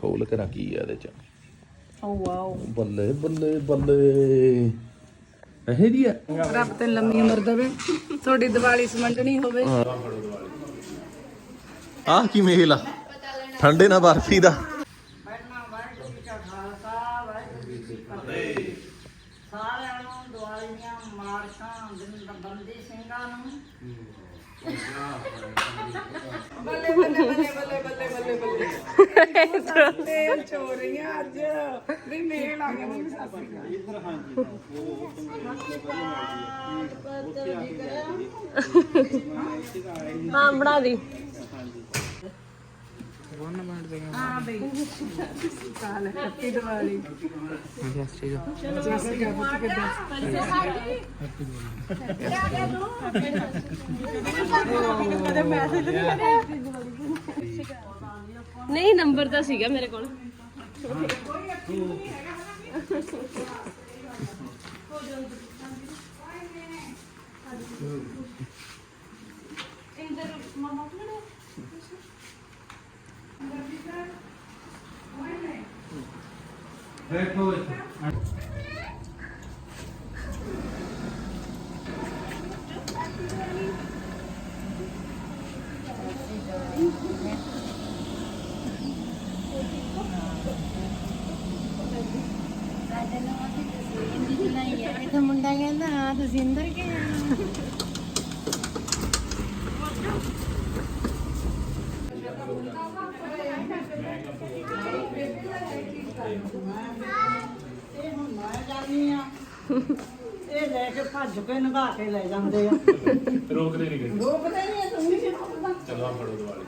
ਖੋਲ ਕੇ ਰੱਖੀ ਆ ਇਹਦੇ ਚ। ਓ ਵਾਓ। ਬੱਲੇ ਬੱਲੇ ਬੱਲੇ। ਇਹ ਦੀ ਆ? ਰੱਬ ਤੇ ਲੰਮੀ ਉਮਰ ਦੇਵੇ ਤੁਹਾਡੀ ਦੀਵਾਲੀ ਸਮਝਣੀ ਹੋਵੇ। ਆਹ ਕੀ ਮੇਲ ਆ? ਠੰਡੇ ਨਾਲ ਬਰਫੀ ਦਾ ਸਾਰਿਆਂ ਨੂੰ ਬੰਦੀ ਸਿੰਘਾਂ ਨੂੰ ਬੱਲੇ ਤੇਲ ਚੋ ਰਹੀਆਂ ਅੱਜ ਵੀ ਮੇਲ ਆ ਗਿਆ ਮੰਮੀ ਸਾਸੀ ਹਾਂ, ਬਣਾ ਦੀ। ਹਾਂ ਬਈ। ਕਾਲ ਹੈਪੀ ਦੀਵਾਲੀ ਜਸਤੀ ਜਸਤੀ ਦਾ ਪੁੱਤ ਕਿੱਦਾਂ ਨਹੀਂ ਨਹੀਂ ਨੰਬਰ ਤਾਂ ਸੀਗਾ ਮੇਰੇ ਕੋਲ। ਇਹ ਮੁੰਡਾ ਕਹਿੰਦਾ ਹਾਂ ਤੁਸੀਂ ਅੰਦਰ ਕੇ ਇਹ ਹੁਣ ਮੈਂ ਜਾਂਦੀ ਆ ਇਹ ਲੈ ਕੇ ਭੱਜ ਕੇ ਨਗਾ ਕੇ ਲੈ ਜਾਂਦੇ ਆ। ਰੋਕਦੇ ਨਹੀਂ ਗਏ ਰੋਕਦੇ ਨਹੀਂ ਤੂੰ ਨਹੀਂ ਰੋਕਦਾ। ਚਲੋ ਆ ਫੜੋ ਦਿਵਾਲੀ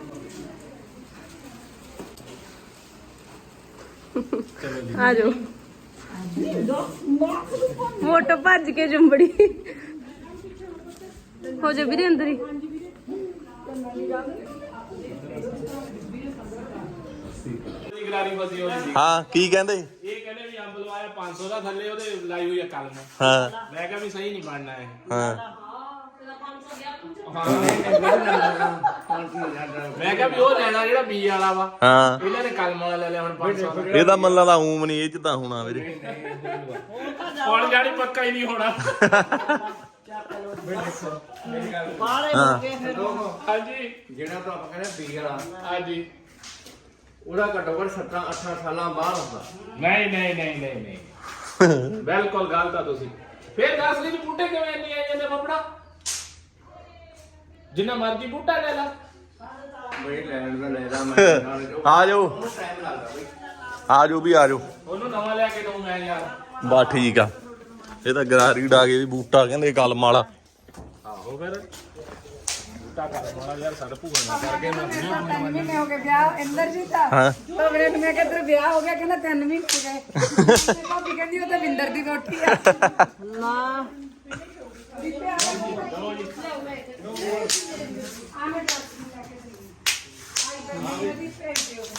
ਆ ਜਾਓ। ਮੋਟੋ ਭੱਜ ਕੇ ਜੰਬੜੀ। ਹੋ ਜਾ ਵੀਰੇ ਅੰਦਰ ਹੀ। ਦੀ ਗਰਾਰੀ ਫਸੀ ਹੋਈ ਸੀ ਹਾਂ ਕੀ ਕਹਿੰਦੇ? ਇਹ ਕਹਿੰਦੇ ਵੀ ਅੰਬ ਲਵਾਇਆ 500 ਦਾ ਥੱਲੇ ਉਹਦੇ ਲਾਈ ਹੋਈ ਆ ਕਲਮ। ਹਾਂ। ਮੈਂ ਕਿਹਾ ਵੀ ਸਹੀ ਨਹੀਂ ਬਣਨਾ ਇਹ। ਹਾਂ ਹਾਂ। ਮੈਂ ਕਿਹਾ ਵੀ ਉਹ ਲੈਣਾ ਜਿਹੜਾ ਬੀ ਵਾਲਾ ਵਾ। ਹਾਂ। ਇਹਨਾਂ ਨੇ ਕਲਮ ਵਾਲਾ ਲੈ ਲਿਆ ਹੁਣ 500 ਦਾ ਇਹਦਾ ਮੱਲਾ ਦਾ ਊਮ ਨਹੀਂ ਇਹ ਚ ਤਾਂ ਹੋਣਾ ਵੀਰੇ। ਹੁਣ ਜਾਣੀ ਪੱਕਾ ਹੀ ਨਹੀਂ ਹੋਣਾ। ਬਾਹਲੇ ਹੋ। ਗਏ ਫਿਰ ਹਾਂਜੀ। ਜਿਹੜਾ ਤਾਂ ਆਪਾਂ ਕਹਿੰਦੇ ਬੀ ਵਾਲਾ ਹਾਂਜੀ। ਉਹਦਾ ਘੱਟੋ ਘੱਟ 17 18 ਸਾਲਾਂ ਹੁੰਦਾ। ਨਹੀਂ ਨਹੀਂ ਨਹੀਂ ਨਹੀਂ ਨਹੀਂ। ਬਿਲਕੁਲ ਗਲਤ ਆ ਤੁਸੀਂ। ਫੇਰ ਦੱਸ ਲਈ ਵੀ ਬੂਟੇ ਕਿਵੇਂ ਇੰਨੇ ਆਏ ਜਾਂਦੇ ਫਪੜਾ ਜਿੰਨਾ ਮਰਜ਼ੀ ਬੂਟਾ ਲੈ ਲਾ। ਬਈ ਲੈਣ ਦਾ ਲੈਦਾ ਮੈਂ ਨਾਲ ਉਹ ਆ ਜਾਓ। ਟਾਈਮ ਲੱਗਦਾ ਬਈ। ਆ ਜਾਓ ਵੀ ਆ ਜਾਓ। ਉਹਨੂੰ ਨਵਾਂ ਲੈ ਕੇ ਦਊਂ ਮੈਂ ਯਾਰ। ਬਾ ਠੀਕ ਆ। ਇਹ ਤਾਂ ਗਰਾਰੀ ਡਾ ਕੇ ਵੀ ਬੂਟਾ ਕਹਿੰਦੇ ਕਲਮ ਵਾਲਾ। ਆਹੋ ਫਿਰ। ਬੂਟਾ ਕਰ ਮਾੜਾ ਯਾਰ ਸਾਡਾ ਭੂਆ ਨਾ ਕਰਕੇ ਮੈਂ ਤਿੰਨ ਮਹੀਨੇ ਹੋ ਗਏ ਵਿਆਹ ਇੰਦਰ ਜੀ ਤਾਂ। ਹਾਂ। ਤਾਂ ਮੇਰੇ ਨੂੰ ਮੈਂ ਕਿਹਾ ਤੇਰਾ ਵਿਆਹ ਹੋ ਗਿਆ ਕਹਿੰਦਾ ਤਿੰਨ ਮਹੀਨੇ ਹੋ ਗਏ। ਭਾਬੀ ਕਹਿੰਦੀ ਉਹ ਤਾਂ ਵਿੰਦਰ ਦੀ ਰੋਟੀ ਆ। ਨਾ।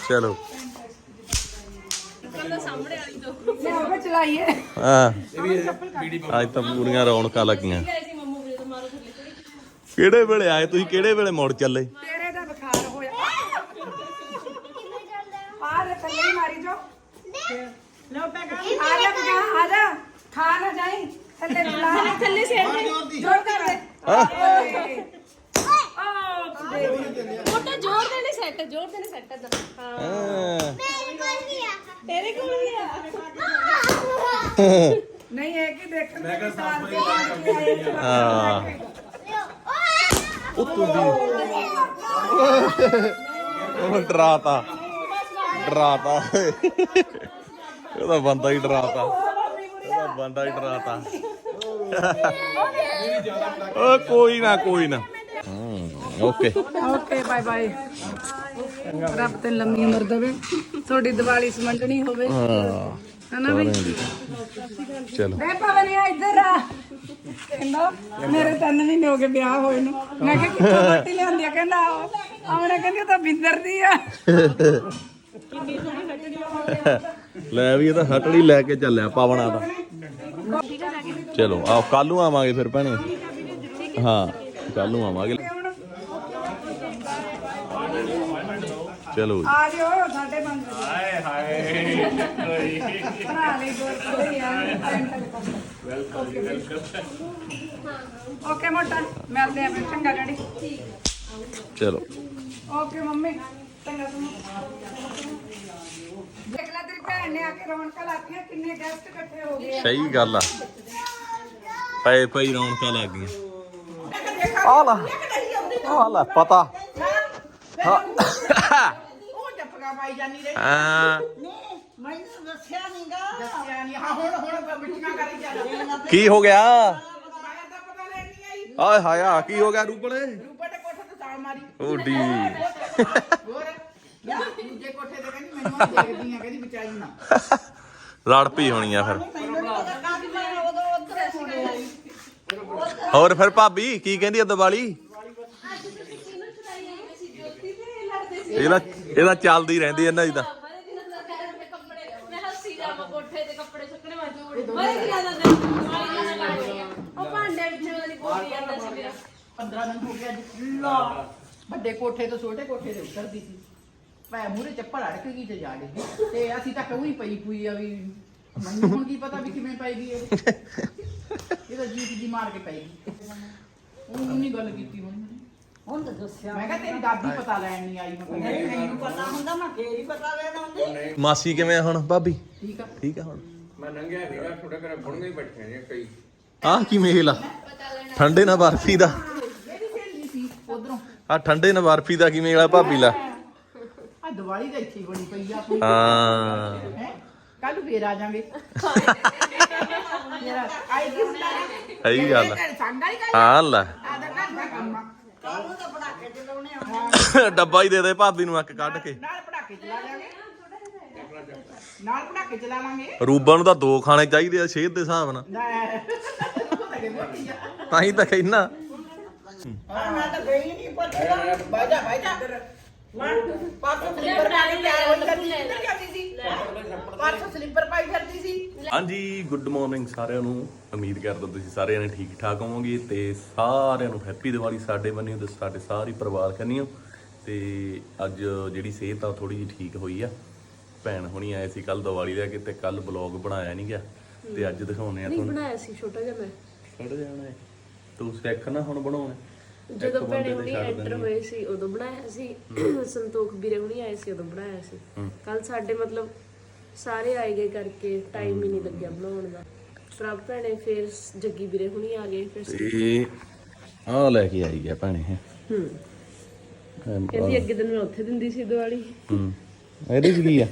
ਚਲੋ। ਚਲਾਈਏ ਹਾਂ। ਅੱਜ ਤਾਂ ਪੂਰੀਆਂ ਰੌਣਕਾਂ ਲੱਗੀਆਂ। ਕਿਹੜੇ ਵੇਲੇ ਆਏ ਤੁਸੀਂ? ਕਿਹੜੇ ਵੇਲੇ ਮੁੜ ਚੱਲੇ? ਤੇਰੇ ਦਾ ਬੁਖਾਰ ਹੋਇਆ। ਆ ਲੈ ਹੀ ਮਾਰੀ ਜੋ। ਲਓ ਪੈਕ ਆ ਜਾ ਬਜਾ ਆ ਜਾ ਖਾ ਨਾ ਜਾਈ। ਥੱਲੇ ਲਾ ਥੱਲੇ ਦੇ ਮੋਟਾ ਜ਼ੋਰ ਦੇ ਨਹੀਂ ਸੈੱਟ ਜ਼ੋਰ ਦੇ ਨਹੀਂ ਸੈੱਟ ਹਾਂ ਹਾਂ। ਤੇਰੇ ਕੋਲ ਵੀ ਆ ਨਹੀਂ ਇਹ ਕੀ ਦੇਖਣ ਮੈਂ ਕਿਹਾ ਸਾਫ਼ ਕੇ ਹਾਂ ਉਹ ਡਰਾਤਾ। ਡਰਾਤਾ। ਇਹਦਾ ਬੰਦਾ ਹੀ ਡਰਾਤਾ। ਇਹਦਾ ਬੰਦਾ ਹੀ ਡਰਾਤਾ। ਓ ਕੋਈ ਨਾ ਕੋਈ ਨਾ। ਓਕੇ। Okay bye bye. ਰੱਬ ਤੇ ਲੰਮੀ ਉਮਰ ਦੇਵੇ। ਤੁਹਾਡੀ ਦੀਵਾਲੀ ਸਮਝਣੀ ਹੋਵੇ। ਹਾਂ ਹਨਾ ਬਈ ਚਲੋ। ਮੈਂ ਪਵਨ ਆ ਇੱਧਰ ਆ। ਕਹਿੰਦਾ ਮੇਰੇ ਤਿੰਨ ਮਹੀਨੇ ਹੋ ਗਏ ਵਿਆਹ ਹੋਏ ਨੂੰ। ਮੈਂ ਕਿਹਾ ਕਿੱਥੋਂ ਰੋਟੀ ਲਿਆਂਦੀ ਆ? ਕਹਿੰਦਾ ਆਉਣੇ ਕਹਿੰਦੀ ਤਾਂ ਬਿੰਦਰ ਦੀ ਆ। ਲੈ ਵੀ ਇਹ ਤਾਂ ਹਟੜੀ ਲੈ ਕੇ ਚੱਲਿਆ ਪਾਵਣਾ ਦਾ ਚਲੋ ਆ ਕੱਲ ਨੂੰ ਆਵਾਂਗੇ ਫਿਰ ਭੈਣੇ। ਹਾਂ ਕੱਲ ਨੂੰ ਆਵਾਂਗੇ। ਚਲੋ ਜੀ। ਆ ਜਿਓ ਸਾਡੇ ਬੰਦ ਹਾਏ ਹਾਏ ਭਰਾ ਲਈ ਗੋਲ ਕੋਈ ਆ ਵੈਲਕਮ ਜੀ ਵੈਲਕਮ ਓਕੇ ਮੋਟਾ ਮਿਲਦੇ ਆ ਫਿਰ। ਚੰਗਾ ਡੈਡੀ। ਚਲੋ। Okay mummy. ਚੰਗਾ ਦੇਖ ਲੈ ਤੇਰੀ ਭੈਣ ਨੇ ਆ ਕੇ ਰੌਣਕਾਂ ਲਾਤੀਆਂ ਕਿੰਨੇ ਗੈਸਟ ਇਕੱਠੇ ਹੋ ਗਏ। ਆ ਸਹੀ ਗੱਲ ਆ। ਪਏ ਪਈ ਰੌਣਕਾਂ ਲੱਗ ਗਈਆਂ। ਆ ਲੈ। ਆ ਲੈ ਪਤਾ। ਹਾਂ। ਉਹ ਜੱਫਗਾ ਪਾਈ ਜਾਨੀ ਰੇ ਹਾਂ, ਮੈਨੂੰ ਦੱਸਿਆ ਨਹੀਂਗਾ ਦੱਸਿਆ ਨਹੀਂ ਹਾਂ ਹੁਣ ਹੁਣ ਮਿੱਠੀਆਂ ਕਰੀ ਚੱਲ ਕੀ ਹੋ ਗਿਆ? ਮੈਂ ਤਾਂ ਪਤਾ ਲੈਣ ਆਈ। ਆਏ ਹਾਏ ਆ ਕੀ ਹੋ ਗਿਆ ਰੂਪਲੇ ਰੂਪਾ ਦੇ ਕੋਠੇ ਤੇ ਸਾਲ ਮਾਰੀ। ਓਡੀ ਹੋਰ ਯਾ ਦੂਜੇ ਕੋਠੇ ਤੇ ਕਹਿੰਦੀ ਮੈਨੂੰ ਉਹ ਦੇਖਦੀ ਆ ਕਹਿੰਦੀ ਬਚਾਈ ਨਾ। ਲੜ ਪਈ ਹੋਣੀ ਆ ਫਿਰ। ਹੋਰ ਫਿਰ ਭਾਬੀ ਕੀ ਕਹਿੰਦੀ ਆ ਦੀਵਾਲੀ? ਅੱਜ ਤੁਸੀਂ ਕਿਹਨੂੰ ਚੁਰਾਈ ਆਈ ਸੀ ਜੋਤੀ ਤੇ ਲੜਦੇ ਸੀ ਇਹਦਾ ਇਹਦਾ ਚੱਲਦੀ ਰਹਿੰਦੀ ਇਹਨਾਂ ਦੀ ਤਾਂ। ਬੜੇ ਦਿਨਾਂ ਦਾ ਕਹਿ ਰਹੇ ਕੱਪੜੇ ਮੈਂ ਹੱਸੀ ਜਾਵਾਂ ਕੋਠੇ ਤੇ ਕੱਪੜੇ ਸੁੱਕਣੇ ਮੈਂ ਜੋੜ ਬੜੇ ਦਿਨਾਂ ਦਾ ਦਿਨ ਵਾਲੀ ਨਾਲ ਲੜਨੀ ਆ ਉਹ ਭਾਂਡੇ ਵਿੱਚ ਵਾਲੀ ਬੋਲੀ ਜਾਂਦਾ ਸੀ ਮੇਰਾ 15 ਦਿਨ ਹੋ ਗਿਆ ਜੀ ਲਾ। ਵੱਡੇ ਕੋਠੇ ਤੋਂ ਛੋਟੇ ਕੋਠੇ ਤੇ ਉਤਰਦੀ ਸੀ। ਪੈ ਮੂਰੇ ਚੱਪਲ ਅੜਕ ਗਈ ਤੇ ਜਾ ਡਿੱਗੀ। ਤੇ ਅਸੀਂ ਤਾਂ ਕਹੂੰ ਹੀ ਪਈ ਪਈ ਆ ਵੀ ਮੈਨੂੰ ਹੁਣ ਕੀ ਪਤਾ ਵੀ ਕਿਵੇਂ ਪਏਗੀ ਇਹ। ਇਹ ਤਾਂ ਜੀਤ ਜੀ ਮਾਰ ਕੇ ਪਏਗੀ ਉਹ ਨਹੀਂ ਗੱਲ ਕੀਤੀ ਹੁਣ। ਹੁਣ ਤਾਂ ਦੱਸਿਆ ਮੈਂ ਕਿਹਾ ਤੇਰੀ ਦਾਦੀ ਪਤਾ ਲੈਣ ਨਹੀਂ ਆਈ ਮੈਂ ਨਹੀਂ ਕਿਹਾ ਮੈਨੂੰ ਪਤਾ ਹੁੰਦਾ ਮੈਂ ਫੇਰ ਹੀ ਪਤਾ ਲੈਣ ਆਉਂਦੀ। ਮਾਸੀ ਕਿਵੇਂ ਆ ਹੁਣ ਭਾਬੀ? ਠੀਕ ਆ। ਠੀਕ ਆ ਹੁਣ? ਮੈਂ ਨੰਗਿਆ ਸੀਗਾ ਤੁਹਾਡੇ ਘਰੇ ਬੁਣਗੇ ਹੀ ਬੈਠੇ ਨੇ ਕਈ। ਆਹ ਕੀ ਮੇਲ ਆ? ਠੰਡੇ ਨਾਲ ਬਰਫੀ ਦਾ। ਮੇਰੀ ਸਹੇਲੀ ਸੀ ਉਧਰੋਂ। ਆ ਠੰਡੇ ਨਾਲ ਬਰਫੀ ਦਾ ਕੀ ਮੇਲ ਆ ਭਾਬੀ ਲਾ। ਦੀਵਾਲੀ ਦਾ ਇੱਥੇ ਹੀ ਬਣੀ ਪਈ ਆ ਆਪਣੀ ਹਾਂ। ਹੈ? ਕੱਲ ਫੇਰ ਆ ਜਾਾਂਗੇ। ਮੇਰਾ ਆਈ ਕੀ ਹੁੰਦਾ ਹੈ ਸਹੀ ਗੱਲ ਆ। ਹੀ ਗੱਲ ਹਾਂ ਲੈ। ਆ ਦਾ ਘਰ ਦਾ ਕੰਮ ਆ। ਕੱਲ ਨੂੰ ਤਾਂ ਪੜਾਕੇ ਚਲਾਉਣੇ ਆ? ਡੱਬਾ ਹੀ ਦੇ ਦੇ ਭਾਬੀ ਨੂੰ ਅੱਕ ਕੱਢ ਕੇ। ਨਾਲ ਪੜਾਕੇ ਚਲਾ ਲਾਂਗੇ। ਨਾਲ ਪੜਾਕੇ ਚਲਾ ਲਾਂਗੇ। ਰੂਬਾ ਨੂੰ ਤਾਂ ਦੋ ਖਾਣੇ ਚਾਹੀਦੇ ਆ ਛੇਦ ਦੇ ਹਿਸਾਬ ਨਾਲ। ਤਾਂ ਤਾਂ ਹੀ ਤਾਂ ਕਹਿਣਾ ਹਾਂ ਮੈਂ ਤਾਂ ਗਈ ਨਹੀਂ ਪੁੱਛਦਾ ਬਾਜਾ ਬਾਜਾ। ਪਰਸੋਂ ਸਲੀਪਰ ਪਾਈ ਤਿਆਰ ਹੋਈ ਕਰਦੀ ਸੀ ਕਿੱਧਰ ਜਾਂਦੀ ਸੀ। ਪਰਸੋਂ ਸਲੀਪਰ ਪਾਈ ਫਿਰਦੀ ਸੀ। ਹਾਂਜੀ ਗੁੱਡ ਮਾਰਨਿੰਗ ਸਾਰਿਆਂ ਨੂੰ। ਉਮੀਦ ਕਰਦਾ ਤੁਸੀਂ ਸਾਰਿਆਂ ਨੇ ਠੀਕ ਠਾਕ ਹੋਵੋਗੇ ਤੇ ਸਾਰਿਆਂ ਨੂੰ ਹੈਪੀ ਦੀਵਾਲੀ ਸਾਡੇ ਬੰਨਿਓ ਤੇ ਸਾਡੇ ਸਾਰੇ ਪਰਿਵਾਰ ਕੰਨਿਓ। ਤੇ ਅੱਜ ਜਿਹੜੀ ਸਿਹਤ ਆ ਥੋੜੀ ਜਿਹੀ ਠੀਕ ਹੋਈ ਆ। ਭੈਣ ਹੁਣੀ ਆਏ ਸੀ ਕੱਲ ਦੀਵਾਲੀ ਦਾ ਕਿਤੇ ਕੱਲ ਬਲੌਗ ਬਣਾਇਆ ਨਹੀਂ ਗਿਆ। ਤੇ ਅੱਜ ਦਿਖਾਉਣੇ ਆ ਤੁਹਾਨੂੰ। ਬਣਾਇਆ ਸੀ ਛੋਟਾ ਜਿਹਾ ਮੈਂ। ਛੱਡ ਜਾਣਾ ਹੈ। ਤੂੰ ਸਿੱਖ ਨਾ ਹੁਣ ਬਣਾਉਣਾ। ਜਦੋਂ ਭੈਣੇ ਹੁਣੀ ਐਂਟਰ। ਹੋਏ ਸੀ ਉਦੋਂ ਬਣਾਇਆ ਸੀ। ਸੰਤੋਖ ਵੀਰੇ ਹੁਣੀ ਆਏ ਸੀ ਉਦੋਂ ਬਣਾਇਆ ਸੀ। ਕੱਲ ਸਾਡੇ ਮਤਲਬ ਸਾਰੇ ਆਏ ਗਏ ਕਰਕੇ ਟਾਈਮ ਹੀ ਨਹੀਂ ਲੱਗਿਆ ਬਣਾਉਣ ਦਾ। ਪ੍ਰਭ ਭੈਣੇ ਫਿਰ ਜੱਗੀ ਵੀਰੇ ਹੁਣੀ ਆ ਗਏ ਫਿਰ ਆ ਲੈ ਕੇ ਆਈ ਆ ਭੈਣੇ। ਹੂੰ। ਕਹਿੰਦੀ ਅੱਗੇ ਦਿਨ ਮੈਂ ਉੱਥੇ ਦਿੰਦੀ ਸੀ ਦੀਵਾਲੀ। ਹੂੰ। ਇਹਦੇ ਚ ਕੀ ਆ?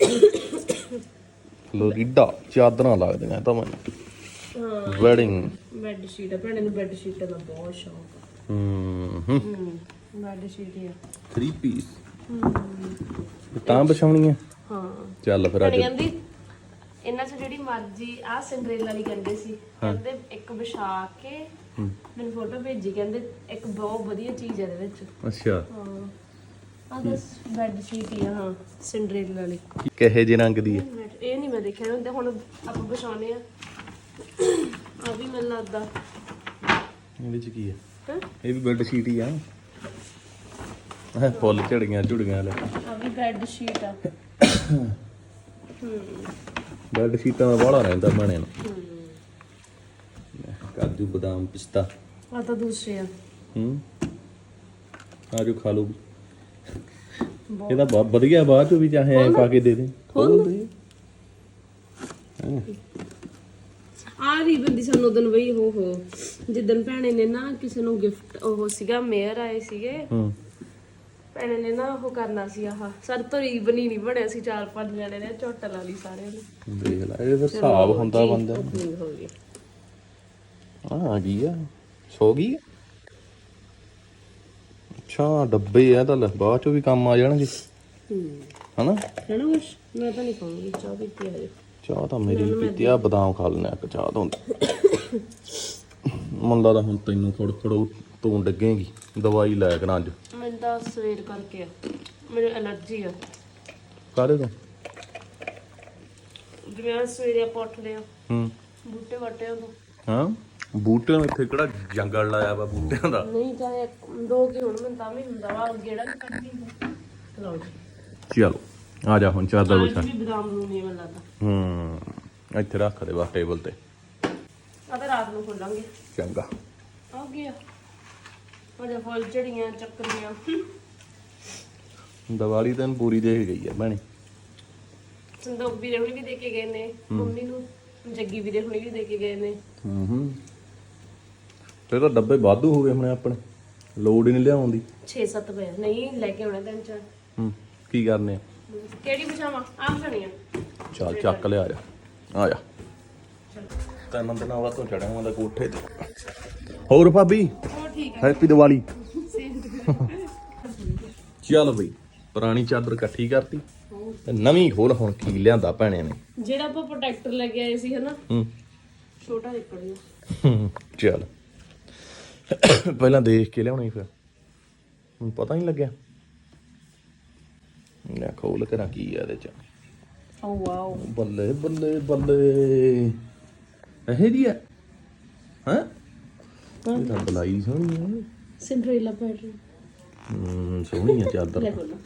ਫਲੋਰੀਡਾ ਚਾਦਰਾਂ ਲੱਗਦੀਆਂ ਤਾਂ ਮੈਨੂੰ। ਵੈਡਿੰਗ ਬੈੱਡ ਸ਼ੀਟ ਆ। ਭੈਣੇ ਨੂੰ ਬੈੱਡ ਸ਼ੀਟਾਂ ਦਾ ਬਹੁਤ ਸ਼ੌਕ ਆ। ਹੂੰ ਹੂੰ ਹੂੰ ਬੈੱਡ ਸ਼ੀਟ ਹੀ ਆ। 3 ਪੀਸ ਤਾਂ ਵਿਛਾਉਣੀ ਆ? ਹਾਂ। ਚੱਲ ਫਿਰ ਅੱਜ ਭੈਣੇ ਕਹਿੰਦੀ ਇਹਨਾਂ ਚ ਜਿਹੜੀ ਮਰਜ਼ੀ ਆ ਸਿੰਡਰੇਲਾ ਵਾਲੀ ਕਹਿੰਦੇ ਸੀ। ਕਹਿੰਦੇ ਇੱਕ ਵਿਛਾ ਕੇ ਮੈਨੂੰ ਫੋਟੋ ਭੇਜੀ ਕਹਿੰਦੇ ਇੱਕ ਬਹੁਤ ਵਧੀਆ ਚੀਜ਼ ਹੈ ਇਹਦੇ ਵਿੱਚ। ਅੱਛਾ। ਹਾਂ। ਆ ਬਸ ਬੈੱਡ ਸ਼ੀਟ ਹੀ ਆ ਹਾਂ ਸਿੰਡਰੇਲਾ ਵਾਲੀ। ਕਿਹੇ ਜਿਹੇ ਰੰਗ ਦੀ ਹੈ ਇਹ ਨਹੀਂ ਮੈਂ ਦੇਖਿਆ ਹੁੰਦੇ ਹੁਣ ਆਪਾਂ ਵਿਛਾਉਣੇ ਆ। ਆ ਵੀ ਮੈਨੂੰ ਲੱਗਦਾ। ਇਹਦੇ ਚ ਕੀ ਆ? ਹੈਂ? ਇਹ ਵੀ ਬੈੱਡ ਸ਼ੀਟ ਹੀ ਆ। ਇਹ ਫੁੱਲ ਝੜੀਆਂ ਝੁੜੀਆਂ ਲੈ ਆ ਵੀ ਬੈੱਡ ਸ਼ੀਟ ਆ। ਬੈੱਡ ਸ਼ੀਟਾਂ ਦਾ ਬਾਹਲਾ ਰਹਿੰਦਾ ਬਣੇ ਨੂੰ। ਕਾਜੂ ਬਦਾਮ ਪਿਸਤਾ। ਆ ਤਾਂ ਦੂਸਰੇ ਆ। ਹੂੰ। ਆਜੋ ਖਾ ਲਓ। ਇਹਦਾ ਬਹੁਤ ਵਧੀਆ ਬਾਅਦ ਚ ਵੀ ਚਾਹੇ ਐਂ ਪਾ ਕੇ ਦੇ ਦੇ। ਖੋਲ ਦੇ ਆ ਰੀਬਨ ਦੀ ਸਾਨੂੰ ਉਦੋਂ ਬਈ ਹੋ ਹੋ ਜਿੱਦਣ ਭੈਣੇ ਨੇ ਨਾ ਕਿਸੇ ਨੂੰ ਗਿਫਟ ਉਹ ਸੀਗਾ ਮੇਅਰ ਆਏ ਸੀਗੇ। ਹੂੰ। ਭੈਣੇ ਨੇ ਨਾ ਉਹ ਕਰਨਾ ਸੀ ਆਹ ਸਰ ਤੋਂ ਰੀਬਨ ਹੀ ਨਹੀਂ ਬਣਿਆ ਸੀ ਚਾਰ ਪੰਜ ਜਣੇ ਨੇ ਝੋਟ ਲਾ ਲਈ ਸਾਰਿਆਂ ਨੇ। ਦੇਖ ਲੈ ਇਹ ਫਿਰ ਹਿਸਾਬ ਹੁੰਦਾ ਬੰਦਾ ਹੋ ਗਈ। ਆ ਆ ਗਈ ਆ। ਸੋ ਗਈ ਆ? ਅੱਛਾ ਡੱਬੇ ਆ ਤਾਂ ਲੈ, ਬਾਅਦ ਚ ਵੀ ਕੰਮ ਆ ਜਾਣਗੇ। ਹੂੰ। ਹਨਾ? ਹੈ ਨਾ ਕੁਛ? ਮੈਂ ਤਾਂ ਨਹੀਂ ਖਾਉਂਗੀ ਚਾਹ ਪੀਤੀ ਹਜੇ। ਚਾਹ ਤਾਂ ਮੇਰੀ ਪੀਤੀ ਆ ਬਦਾਮ ਖਾ ਲੈਣਾ ਇੱਕ ਚਾਹ ਤੋਂ ਮੁੰਡਾ ਤਾਂ ਹੁਣ ਤੈਨੂੰ ਫੜ ਫੜੋ ਤੂੰ ਡੱਗੇਗੀ ਦਵਾਈ ਲੈ ਕੇ ਨਾ ਅੱਜ। ਮੈਨੂੰ ਤਾਂ ਸਵੇਰ ਕਰਕੇ ਆ ਮੈਨੂੰ ਐਲਰਜੀ ਆ। ਕਾਹਦੇ ਤੋਂ? ਜਿਵੇਂ ਆਹ ਸਵੇਰੇ ਆਪਾਂ ਉੱਠਦੇ ਆ ਹੂੰ। ਬੂਟੇ ਵੱਟਿਆਂ ਤੋਂ। ਹਾਂ? ਬੂਟਿਆਂ ਨੂੰ ਇੱਥੇ ਕਿਹੜਾ ਜੰਗਲ ਲਾਇਆ ਵਾ ਬੂਟਿਆਂ ਦਾ? ਨਹੀਂ ਚਾਹੇ ਦੋ ਕੀ ਹੁਣ ਮੈਨੂੰ ਤਾਂ ਵੀ ਹੁੰਦਾ ਵਾ ਗੇੜਾ ਵੀ ਕੱਢੀ ਹੁੰਦਾ ਲਓ ਜੀ। ਚਲੋ। ਆ ਜਾ ਹੁਣ ਚਾਦਰ ਵਿਛਾ। ਵੀ ਬਦਾਮ ਨੂੰ ਨਹੀਂ ਮੈਨੂੰ ਲੱਗਦਾ। ਹੂੰ ਇੱਥੇ ਰੱਖ ਦੇ ਬਸ ਟੇਬਲ ਤੇ। ਆ ਤਾਂ ਰਾਤ ਨੂੰ ਖੋਲਾਂਗੇ। ਚੰਗਾ। ਆ ਗਿਆ। ਜਾ ਫੁੱਲ ਝੜੀਆਂ ਚੱਕਰੀਆਂ। ਦੀਵਾਲੀ ਤਾਂ ਪੂਰੀ ਦੇਖ ਗਈ ਆ ਭੈਣੇ। ਸੰਦੋਖ ਵੀਰੇ ਹੁਣੀ ਵੀ ਦੇ ਕੇ ਗਏ ਨੇ ਮੰਮੀ ਨੂੰ। ਜੱਗੀ ਵੀਰੇ ਹੁਣੀ ਵੀ ਦੇ ਕੇ ਗਏ ਨੇ। ਹੂੰ ਹੂੰ ਤੇ ਤਾਂ ਡੱਬੇ ਵਾਧੂ ਹੋ ਗਏ ਹੁਣ ਆਪਣੇ। ਲੋਡ ਹੀ ਨਹੀਂ ਲਿਆਉਣ ਦੀ। 6-7 ਪਏ ਆ। ਨਹੀਂ ਲੈ ਕੇ ਆਉਣਾ ਤਿੰਨ ਚਾਰ। ਹੂੰ ਕੀ ਕਰਨੇ ਆ? ਕਿਹੜੀ ਪਜਾਮਾ? ਆਮ ਚਣੀਆਂ ਚੱਲ ਚੱਕ ਲਿਆ ਆ ਜਾ। ਆ ਜਾ। ਤਿੰਨ ਦਿਨਾਂ ਬਾਅਦ ਤੋਂ ਚੜਿਆ ਹੁੰਦਾ ਕੋਠੇ ਤੇ। ਹੋਰ ਭਾਬੀ? ਉਹ ਠੀਕ ਹੈਪੀ ਦੀਵਾਲੀ ਚੱਲ ਬਈ ਪੁਰਾਣੀ ਚਾਦਰ ਇਕੱਠੀ ਕਰਤੀ ਤੇ ਨਵੀਂ ਖੋਲ ਹੁਣ ਕੀ ਲਿਆਂਦਾ ਭੈਣੇ ਨੇ? ਜਿਹੜਾ ਆਪਾਂ ਪ੍ਰੋਟੈਕਟਰ ਲੈ ਕੇ ਆਏ ਸੀ ਹਨਾ? ਹੂੰ। ਛੋਟਾ ਨਿਕਲ ਗਿਆ ਹੂੰ, ਚੱਲ। ਪਹਿਲਾਂ ਦੇਖ ਕੇ ਲਿਆਉਣੀ ਫਿਰ। ਹੁਣ ਪਤਾ ਨਹੀਂ ਲੱਗਿਆ। ਲੈ ਖੋਲ ਕਰਾਂ ਕੀ ਆ ਇਹਦੇ ਚ। ਓ ਵਾਓ। ਬੱਲੇ ਬੱਲੇ ਬੱਲੇ। ਇਹ ਦੀ ਆ। ਹਾਂ? ਇਹ ਤਾਂ ਬਲਾਈ ਸੋਹਣੀ ਆ। ਸਿੰਡਰੇਲਾ ਪੈਟਰਨ ਹੂੰ ਸੋਹਣੀ ਆ ਚਾਦਰ। ਲੈ ਬੋਲੋ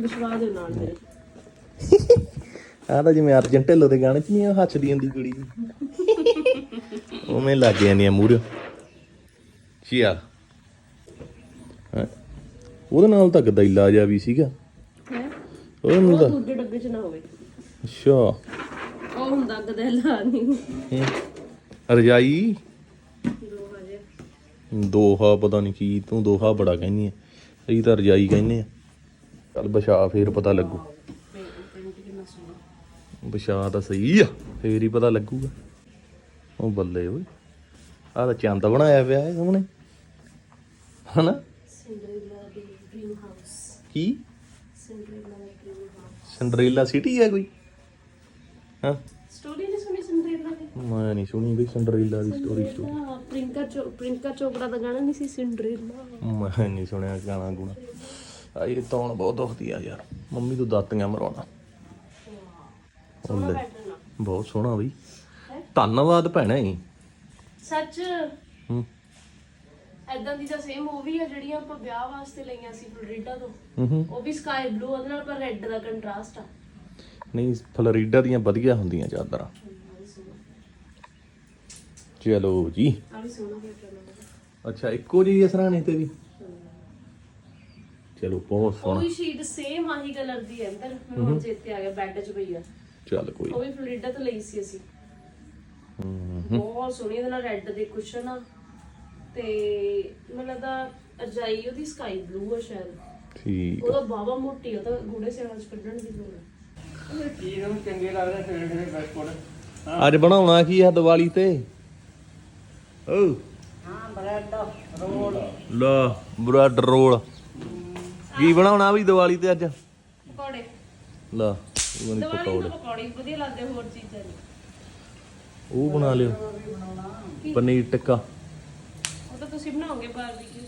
ਵਿਸ਼ਵਾਸ ਦੇ ਨਾਲ ਮੇਰੇ। ਆ ਤਾਂ ਜਿਵੇਂ ਅਰਜਨ ਢਿੱਲੋਂ ਦੇ ਗਾਣੇ ਚ ਨਹੀਂ ਆ ਹੱਸਦੀ ਹੁੰਦੀ ਕੁੜੀ। ਉਵੇਂ ਲੱਗ ਜਾਂਦੀਆਂ ਮੂਰੇ ਚੀਆ ਹੈਂ। ਉਹਦੇ ਨਾਲ ਤਾਂ ਗਦੈਲਾ ਜਿਹਾ ਵੀ ਸੀਗਾ। ਉਹਦੇ ਨਾਲ ਉਹ ਤਾਂ ਦੂਜੇ ਡੱਬੇ ਚ ਨਾ ਹੋਵੇ। ਅੱਛਾ। ਉਹ ਹੁੰਦਾ ਗਦੈਲਾ ਨਹੀਂ। ਹੂੰ। ਰਜਾਈ? ਦੋ ਹਜੇ ਦੋਹਾ ਪਤਾ ਨਹੀਂ ਕੀ ਤੂੰ ਦੋਹਾ ਬੜਾ ਕਹਿੰਦੀ ਐ। ਅਸੀਂ ਤਾਂ ਰਜਾਈ ਕਹਿੰਦੇ ਆ। ਚੱਲ ਵਿਛਾ ਫੇਰ ਪਤਾ ਲੱਗੂ। ਵਿਛਾ ਤਾਂ ਸਹੀ ਆ ਫੇਰ ਹੀ ਪਤਾ ਲੱਗੂਗਾ। ਉਹ ਬੱਲੇ ਓਏ। ਆਹ ਤਾਂ ਚੰਦ ਬਣਾਇਆ ਪਿਆ ਹੈ ਸਾਹਮਣੇ। ਹਨਾ? ਸਿੰਡਰੇਲਾ ਦੀ ਡ੍ਰੀਮ ਹਾਊਸ ਕੀ ਸਿੰਡਰੇਲਾ ਦਾ ਡ੍ਰੀਮ ਹਾਊਸ ਸਿੰਡਰੇਲਾ ਸਿਟੀ ਹੈ ਕੋਈ? ਹਾਂ? ਸਟੋਰੀ ਨਹੀਂ ਸੁਣੀ ਸਿੰਡਰੇਲਾ ਦੀ? ਮੈਂ ਨਹੀਂ ਸੁਣੀ ਵੀ ਸਿੰਡਰੇਲਾ ਦੀ ਸਟੋਰੀ ਸਟੋਰੀ ਸਿੰਡਰੇਲਾ, ਪ੍ਰਿੰਕਾ ਚੋ ਪ੍ਰਿੰਕਾ ਚੋਪੜਾ ਦਾ ਗਾਣਾ ਨਹੀਂ ਸੀ ਸਿੰਡਰੇਲਾ ਮੈਂ ਨਹੀਂ ਸੁਣਿਆ ਗਾਣਾ ਗੁਣਾ। ਆ ਇਹ ਤੌਣ ਬਹੁਤ ਦੁਖਦੀ ਆ ਯਾਰ। ਮੰਮੀ ਤੋਂ ਦਾਤੀਆਂ ਮਰਾਉਣਾ ਸੋਹਣਾ ਲੈ। ਪੈਟਰਨ ਆ ਬਹੁਤ ਸੋਹਣਾ ਬਈ। ਧੰਨਵਾਦ ਭੈਣੇ। ਸੱਚ। ਹੂੰ। ਐਦਾਂ ਦੀ ਤਾਂ ਸੇਮ ਮੂਵੀ ਆ ਜਿਹੜੀਆਂ ਆਪਾਂ ਵਿਆਹ ਵਾਸਤੇ ਲਈਆਂ ਸੀ ਫਲੋਰੀਡਾ ਤੋਂ। ਹੂੰ ਉਹ ਵੀ ਸਕਾਈ ਬਲੂ ਉਹਦੇ ਨਾਲ ਪਰ ਰੈੱਡ ਦਾ ਕੰਟਰਾਸਟ ਆ। ਨਹੀਂ ਫਲੋਰੀਡਾ ਦੀਆਂ ਵਧੀਆ ਹੁੰਦੀਆਂ ਚਾਦਰਾਂ। ਚਲੋ ਜੀ। ਆ ਵੀ ਸੋਹਣਾ ਪੈਟਰਨ ਅੱਛਾ ਇੱਕੋ ਜਿਹੀ ਹੈ ਸਰਾਣੇ ਤੇ ਵੀ? ਚਲੋ ਬਹੁਤ ਉਹ ਸੋਹਣਾ। ਵੀ ਸ਼ੀਟ ਸੇਮ ਆਹੀ ਕਲਰ ਦੀ ਹੈ ਅੰਦਰ ਮੈਨੂੰ ਹੁਣ ਚੇਤੇ ਆ ਗਿਆ ਬੈੱਡ 'ਚ ਪਈ ਆ। ਚੱਲ ਕੋਈ ਉਹ ਵੀ ਫਲੋਰੀਡਾ ਤੋਂ ਲਈ ਸੀ ਅਸੀਂ। ਹੂੰ ਬਹੁਤ ਸੋਹਣੀ ਇਹਦੇ ਨਾਲ ਰੈੱਡ ਦੇ ਕੁਸ਼ਨ ਆ। ਤੇ ਮੈਨੂੰ ਲੱਗਦਾ ਅਜਾਈ ਉਹਦੀ ਸਕਾਈ ਬਲੂ ਆ ਸ਼ਾਇਦ। ਠੀਕ ਉਹਦਾ ਬਾਵਾ ਮੋਟੀ ਆ, ਉਹ ਤਾਂ ਗੂੜੇ ਸਿਆਲਾਂ 'ਚ ਕੱਢਣ ਦੀ ਲੋੜ ਆ। ਚੀਜ਼ ਨੂੰ ਚੰਗੇ ਲੱਗਦੇ ਸਵੇਰੇ ਸਵੇਰੇ ਬਿਸਕੁਟ ਅੱਜ ਬਣਾਉਣਾ ਕੀ ਆ ਦੀਵਾਲੀ ਤੇ? ਓ। ਹਾਂ ਬ੍ਰੈਡ ਰੋਲ ਲਾ ਬ੍ਰੈਡ ਰੋਲ ਕੀ ਬਣਾਉਣਾ ਵੀ ਦੀਵਾਲੀ ਤੇ ਅੱਜ? ਪਕੌੜੇ। ਲਾ ਉਹ ਨਹੀਂ ਪਕੌੜੇ। ਨੂੰ ਪਕੌੜੇ ਹੀ ਵਧੀਆ ਲੱਗਦੇ ਹੋਰ ਚੀਜ਼ਾਂ ਨਹੀਂ ਉਹ ਬਣਾ ਲਿਓ। ਪਨੀਰ ਟਿੱਕਾ। ਤਾਂ ਤੁਸੀਂ ਬਣਾਓਗੇ ਬਾਰਬੀਕਿਊ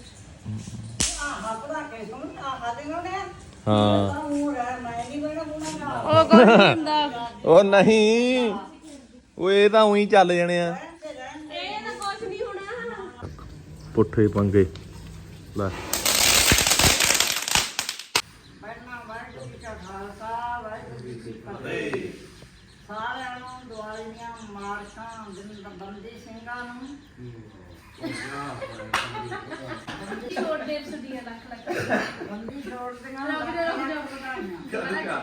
ਹਾਂ ਉਹ ਕੋਈ ਨਹੀਂ ਹੁੰਦਾ। ਉਹ ਨਹੀਂ ਉਹ ਇਹ ਤਾਂ ਉਹੀ ਚੱਲ ਜਾਣੇ ਆ। ਇਹ ਤਾਂ ਕੁਝ ਨਹੀਂ ਹੋਣਾ। ਪੁੱਠੇ ਪੰਗੇ। ਲੈ। ਪਹਿਲਾਂ ਵਾਹਿਗੁਰੂ ਜੀ ਕਾ ਖਾਲਸਾ ਵਾਹਿਗੁਰੂ ਜੀ ਕੀ ਫਤਿਹ ਸਾਰਿਆਂ ਨੂੰ ਦਿਵਾਲੀ ਦੀਆਂ ਮਾਰਕਾਂ ਦਿਨ ਬੰਦੀ ਸਿੰਘਾਂ ਨੂੰ। ਛੋਟੇ ਸਦੀਆਂ ਲੱਖ ਲੱਖ। ਬੰਦੀ ਛੋੜ ਦੀਆਂ। ਲੱਖਾਂ ਵਧਾਈਆਂ।